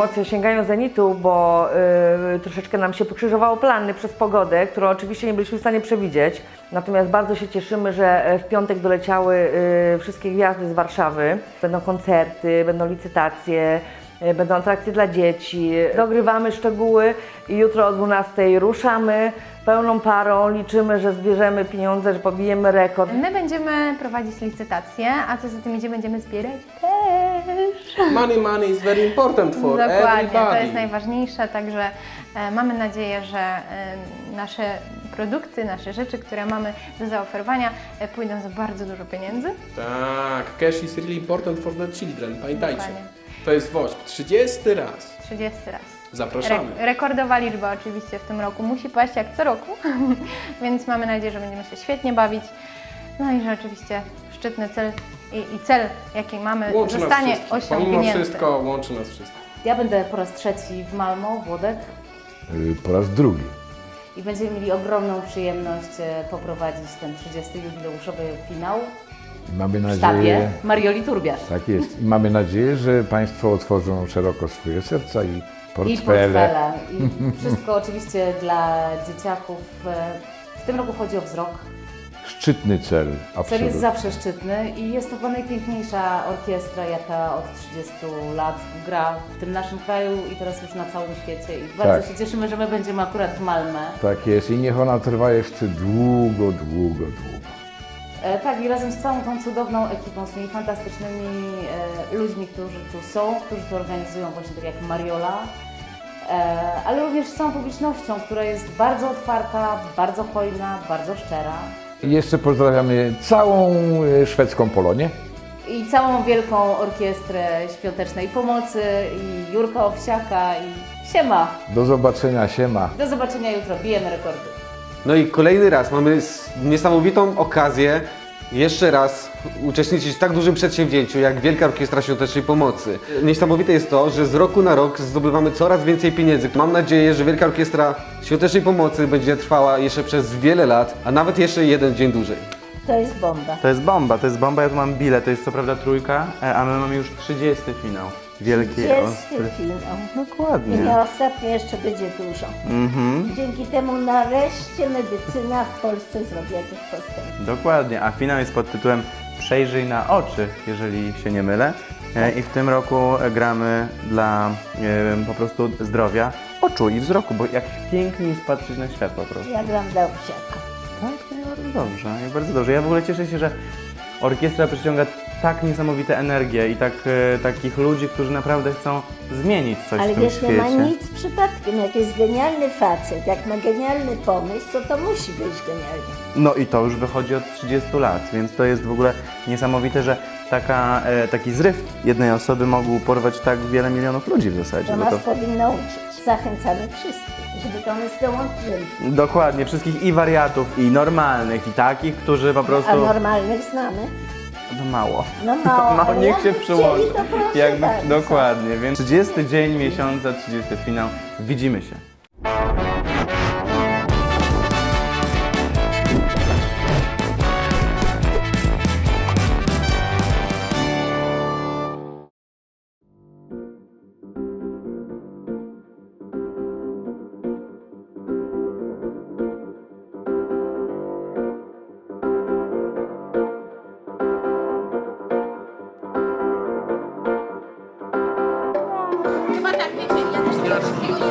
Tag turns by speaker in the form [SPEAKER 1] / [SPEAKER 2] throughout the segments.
[SPEAKER 1] emocje sięgają zenitu, bo y, troszeczkę nam się pokrzyżowało plany przez pogodę, którą oczywiście nie byliśmy w stanie przewidzieć. Natomiast bardzo się cieszymy, że e, w piątek doleciały y, wszystkie gwiazdy z Warszawy. Będą koncerty, będą licytacje, y, będą atrakcje dla dzieci. Dogrywamy szczegóły i jutro o 12 ruszamy pełną parą. Liczymy, że zbierzemy pieniądze, że pobijemy rekord.
[SPEAKER 2] My będziemy prowadzić licytację, a co za tym idzie, będziemy zbierać też.
[SPEAKER 3] Money, money is very important for
[SPEAKER 2] Dokładnie, to
[SPEAKER 3] everybody.
[SPEAKER 2] jest najważniejsze, także e, mamy nadzieję, że e, nasze produkty, nasze rzeczy, które mamy do zaoferowania e, pójdą za bardzo dużo pieniędzy.
[SPEAKER 3] Tak, cash is really important for the children, pamiętajcie.
[SPEAKER 2] Dokładnie.
[SPEAKER 3] To jest WOŚP, 30 raz.
[SPEAKER 2] 30 raz.
[SPEAKER 3] Zapraszamy.
[SPEAKER 2] Re- rekordowa liczba oczywiście w tym roku musi paść jak co roku, więc mamy nadzieję, że będziemy się świetnie bawić. No i że oczywiście szczytny cel i, i cel, jaki mamy,
[SPEAKER 3] Łączy nas
[SPEAKER 2] zostanie
[SPEAKER 3] wszystkich. Pomimo
[SPEAKER 2] osiągnięty.
[SPEAKER 3] wszystko łączy nas wszystkich.
[SPEAKER 4] Ja będę po raz trzeci w Malmo, Włodek,
[SPEAKER 5] Y, Po raz drugi.
[SPEAKER 4] i będziemy mieli ogromną przyjemność e, poprowadzić ten 30. jubileuszowy finał
[SPEAKER 5] Mamy
[SPEAKER 4] w sztabie
[SPEAKER 5] nadzieję,
[SPEAKER 4] Marioli Turbiasz.
[SPEAKER 5] tak jest. I mamy nadzieję, że Państwo otworzą szeroko swoje serca i
[SPEAKER 4] I
[SPEAKER 5] portfele.
[SPEAKER 4] portfele. I wszystko oczywiście dla dzieciaków. E, W tym roku chodzi o wzrok.
[SPEAKER 5] Szczytny cel,
[SPEAKER 4] Cel
[SPEAKER 5] absolutnie.
[SPEAKER 4] jest zawsze szczytny i jest to chyba najpiękniejsza orkiestra, jaka od 30 lat gra w tym naszym kraju i teraz już na całym świecie. I bardzo
[SPEAKER 5] Tak.
[SPEAKER 4] się cieszymy, że my będziemy akurat w Malmę.
[SPEAKER 5] Tak jest i niech ona trwa jeszcze długo, długo, długo.
[SPEAKER 4] E, Tak, i razem z całą tą cudowną ekipą, z tymi fantastycznymi e, ludźmi, którzy tu są, którzy to organizują, właśnie tak jak Mariola, e, ale również z całą publicznością, która jest bardzo otwarta, bardzo hojna, bardzo szczera.
[SPEAKER 5] I jeszcze pozdrawiamy całą y, szwedzką Polonię.
[SPEAKER 4] I całą wielką orkiestrę świątecznej pomocy, i Jurka Owsiaka, i siema!
[SPEAKER 5] Do zobaczenia, siema.
[SPEAKER 4] Do zobaczenia jutro, bijemy rekordy.
[SPEAKER 6] No i kolejny raz mamy niesamowitą okazję jeszcze raz uczestniczyć w tak dużym przedsięwzięciu jak Wielka Orkiestra Świątecznej Pomocy. Niesamowite jest to, że z roku na rok zdobywamy coraz więcej pieniędzy. Mam nadzieję, że Wielka Orkiestra Świątecznej Pomocy będzie trwała jeszcze przez wiele lat, a nawet jeszcze jeden dzień dłużej.
[SPEAKER 7] To jest bomba.
[SPEAKER 8] To jest bomba, to jest bomba, ja tu mam bilet, to jest co prawda trójka, e, a my mamy już 30 finał. Wielkiej
[SPEAKER 7] Jest
[SPEAKER 8] ostry.
[SPEAKER 7] finał. I
[SPEAKER 8] Dokładnie.
[SPEAKER 7] na ostatnio jeszcze będzie dużo.
[SPEAKER 8] Mhm,
[SPEAKER 7] Dzięki temu nareszcie medycyna w Polsce zrobi jakiś postęp.
[SPEAKER 8] dokładnie, a finał jest pod tytułem Przejrzyj na oczy, jeżeli się nie mylę. E, I w tym roku e, gramy dla e, po prostu zdrowia oczu i wzroku, bo jak pięknie jest patrzeć na świat po prostu.
[SPEAKER 7] Ja gram dla Owsiaka.
[SPEAKER 8] Tak, no i bardzo dobrze, i bardzo dobrze. Ja w ogóle cieszę się, że orkiestra przyciąga tak niesamowite energie i tak, e, takich ludzi, którzy naprawdę chcą zmienić coś
[SPEAKER 7] Ale
[SPEAKER 8] w tym
[SPEAKER 7] wiesz,
[SPEAKER 8] świecie.
[SPEAKER 7] nie ma nic przypadkiem. Jak jest genialny facet, jak ma genialny pomysł, to to musi być genialnie.
[SPEAKER 8] No i to już wychodzi od 30 lat, więc to jest w ogóle niesamowite, że taka, e, taki zryw jednej osoby mógł porwać tak wiele milionów ludzi w zasadzie.
[SPEAKER 7] To
[SPEAKER 8] bo
[SPEAKER 7] nas
[SPEAKER 8] to,
[SPEAKER 7] powinno uczyć. Zachęcamy wszystkich, żeby to nas dołączyli.
[SPEAKER 8] dokładnie, wszystkich i wariatów, i normalnych, i takich, którzy po prostu...
[SPEAKER 7] A normalnych znamy?
[SPEAKER 8] No mało.
[SPEAKER 7] No mało,
[SPEAKER 8] Mało,
[SPEAKER 7] ale
[SPEAKER 8] niech
[SPEAKER 7] jakby
[SPEAKER 8] się przyłączy.
[SPEAKER 7] chcieli, to proszę
[SPEAKER 8] Jakby,
[SPEAKER 7] bardzo.
[SPEAKER 8] dokładnie, więc 30 dzień miesiąca, 30 finał, widzimy się.
[SPEAKER 9] Ja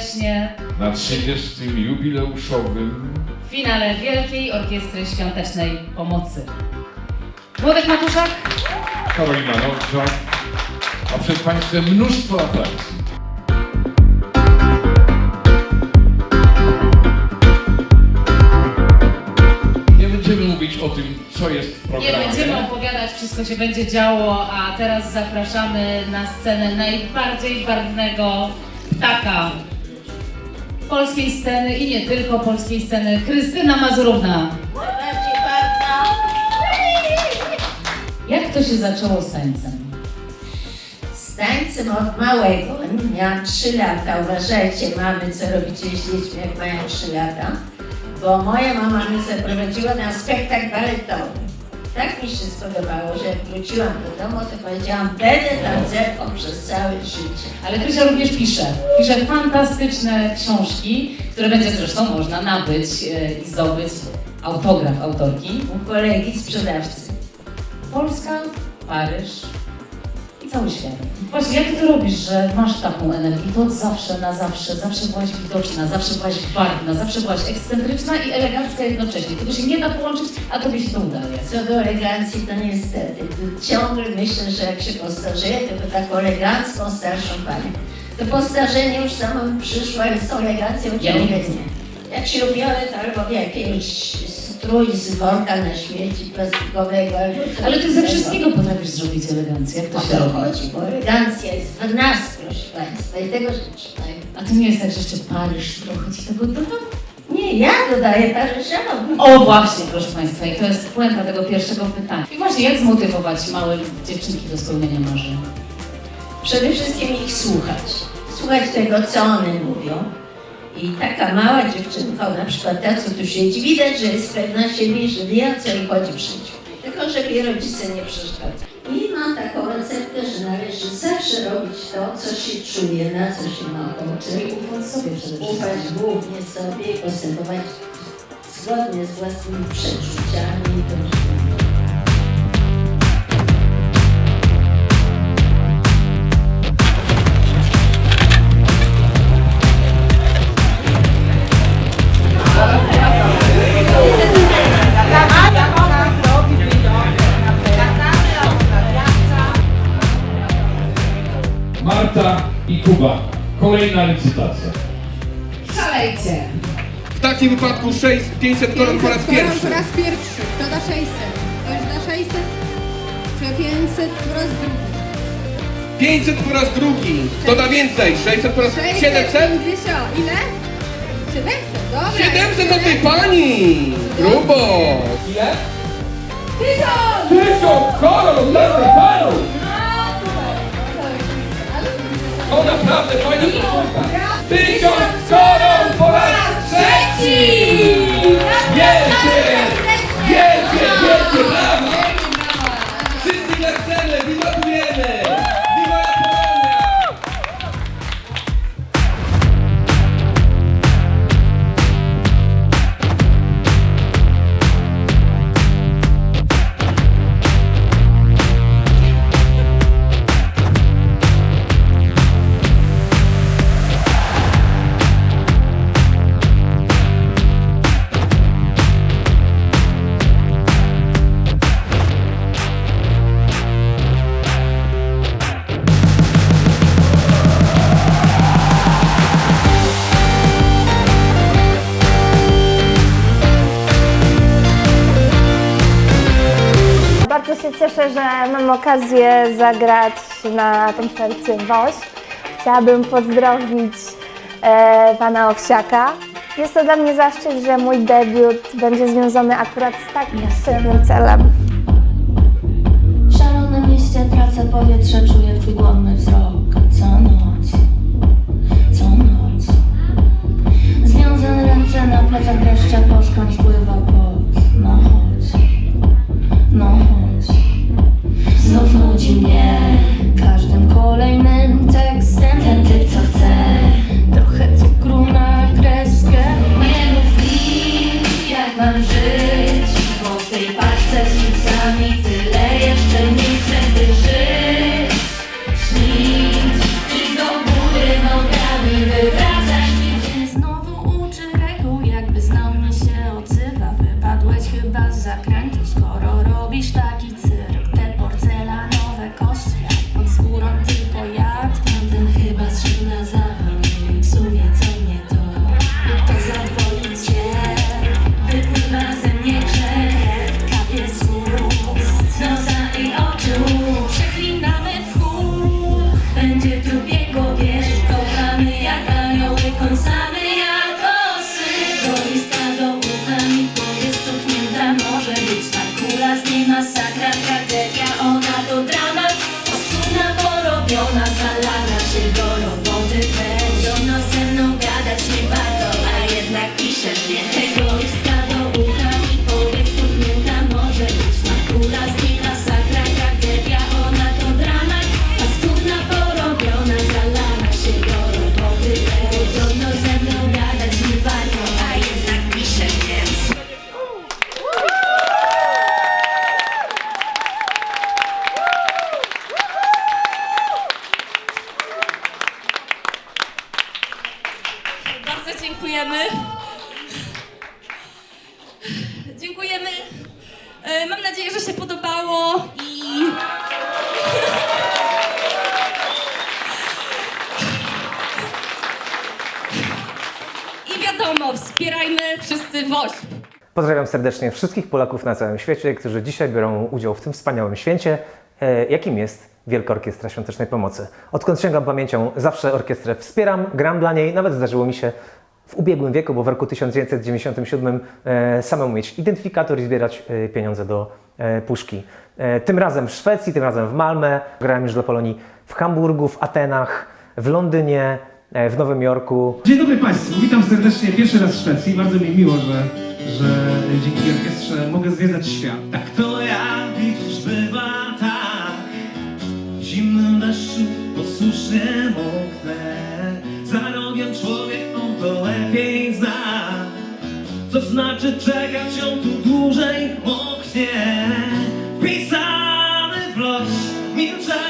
[SPEAKER 10] serdecznie
[SPEAKER 11] na 30. jubileuszowym
[SPEAKER 10] w finale Wielkiej Orkiestry Świątecznej Pomocy. Włodek Matuszak,
[SPEAKER 11] Karolina Nowczak,
[SPEAKER 12] a przed Państwem mnóstwo atrakcji. Nie będziemy mówić o tym, co jest w
[SPEAKER 4] Nie
[SPEAKER 12] programie.
[SPEAKER 4] będziemy opowiadać, wszystko się będzie działo, a teraz zapraszamy na scenę najbardziej barwnego ptaka polskiej sceny i nie tylko polskiej sceny, Krystyna Mazurówna. Jak to się zaczęło z tańcem?
[SPEAKER 13] Z tańcem od małego. Miałam 3 lata. Uważajcie, mamy, co robicie z dziećmi, jak mają 3 lata. Bo moja mama mnie zaprowadziła na spektakl baletowy. Tak mi się spodobało, że jak wróciłam do domu, to powiedziałam, będę tancerką przez całe życie.
[SPEAKER 4] Ale Krysia również pisze. Pisze fantastyczne książki, które będzie zresztą można nabyć e, i zdobyć autograf autorki.
[SPEAKER 13] U kolegi sprzedawcy.
[SPEAKER 4] Polska, Paryż cały świat. Właśnie, jak ty to robisz, że masz taką energię? To od zawsze, na zawsze, zawsze byłaś widoczna, zawsze byłaś barwna, zawsze byłaś ekscentryczna i elegancka jednocześnie. Tego się nie da połączyć, a tobie się to udaje.
[SPEAKER 13] Co do elegancji, to niestety. Ciągle myślę, że jak się postarzeję, to by taką elegancką starszą panią. To postarzenie już samo ale z tą elegancją ciągle
[SPEAKER 4] nie.
[SPEAKER 13] Jak się ubiorę, to albo w jakiegoś strój z worka na śmieci plastikowego,
[SPEAKER 4] Ale ty ze wszystkiego potrafisz zrobić elegancję. Jak to się robi?
[SPEAKER 13] chodzi, bo elegancja jest w nas, proszę Państwa, i tego rzeczy.
[SPEAKER 4] A to nie jest tak, że jeszcze Paryż trochę ci tego doda?
[SPEAKER 13] Nie, ja dodaję Paryżanowi.
[SPEAKER 4] O właśnie, proszę Państwa, i to jest puenta tego pierwszego pytania. I właśnie, jak zmotywować małe dziewczynki do spełnienia marzeń?
[SPEAKER 13] Przede wszystkim ich słuchać. Słuchać tego, co one mówią. I taka mała dziewczynka, na przykład ta, co tu siedzi, widać, że jest pewna siebie, że wie, co jej chodzi w życiu. Tylko, żeby jej rodzice nie przeszkadzali. I mam taką receptę, że należy zawsze robić to, co się czuje, na co się ma.
[SPEAKER 4] Czyli ufać sobie.
[SPEAKER 13] Ufać głównie sobie i postępować zgodnie z własnymi przeczuciami
[SPEAKER 12] Kuba. Kolejna licytacja.
[SPEAKER 4] Szalejcie!
[SPEAKER 14] W takim wypadku 6, 500 koron po raz pierwszy.
[SPEAKER 2] Po raz pierwszy. Kto da 600? Ktoś da 600? Czy 500 po raz drugi?
[SPEAKER 14] 500 po raz drugi. Kto da więcej? 600 po raz... 700?
[SPEAKER 2] 750. Ile? 700, dobra.
[SPEAKER 14] 700 do tej pani! Grubo! Ile? 1000! 1000 koron od tej panu! To naprawdę fajna koszulka. 1000 koron
[SPEAKER 15] Bardzo się cieszę, że mam okazję zagrać na koncercie WOŚ. Chciałabym pozdrowić e, pana Owsiaka. Jest to dla mnie zaszczyt, że mój debiut będzie związany akurat z takim cennym celem.
[SPEAKER 16] W szalonym mieście tracę powietrze, czuję twój głodny wzrok Co noc, co noc Związane ręce na plecach Mam
[SPEAKER 17] nadzieję, że się podobało i. I wiadomo, wspierajmy wszyscy WOŚP.
[SPEAKER 18] Pozdrawiam serdecznie wszystkich Polaków na całym świecie, którzy dzisiaj biorą udział w tym wspaniałym święcie, e, jakim jest Wielka Orkiestra Świątecznej Pomocy. Odkąd sięgam pamięcią, zawsze orkiestrę wspieram, gram dla niej, nawet zdarzyło mi się w ubiegłym wieku, bo w roku 1997 e, samemu mieć identyfikator i zbierać e, pieniądze do e, puszki. E, tym razem w Szwecji, tym razem w Malmę, grałem już dla Polonii w Hamburgu, w Atenach, w Londynie, e, w Nowym Jorku.
[SPEAKER 19] Dzień dobry Państwu, witam serdecznie pierwszy raz w Szwecji. Bardzo mi miło, że, że dzięki orkiestrze mogę zwiedzać świat. Tak to jak widzisz bywa tak, w zimnym deszczu posłusznie. Co znaczy czekać ją tu dłużej moknie. Wpisany w los milczenia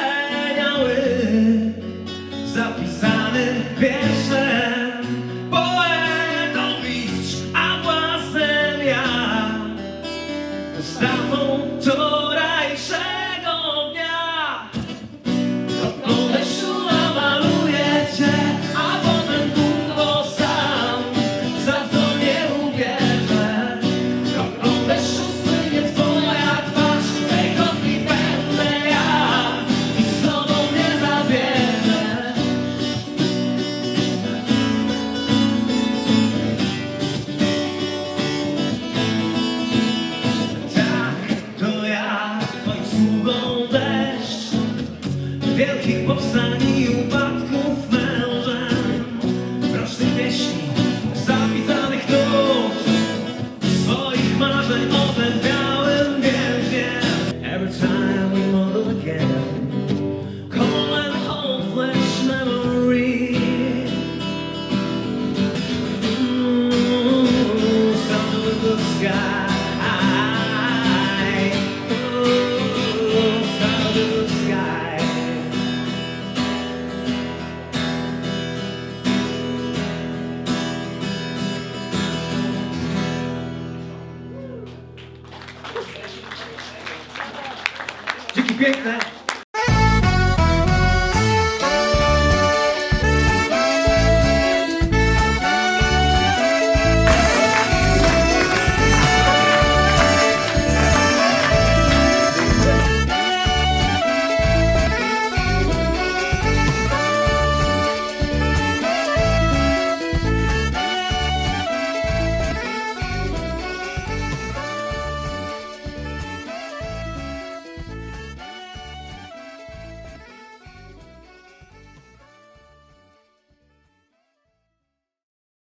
[SPEAKER 19] Wielkich powstań i upadków mężem. Mrocznych pieśni,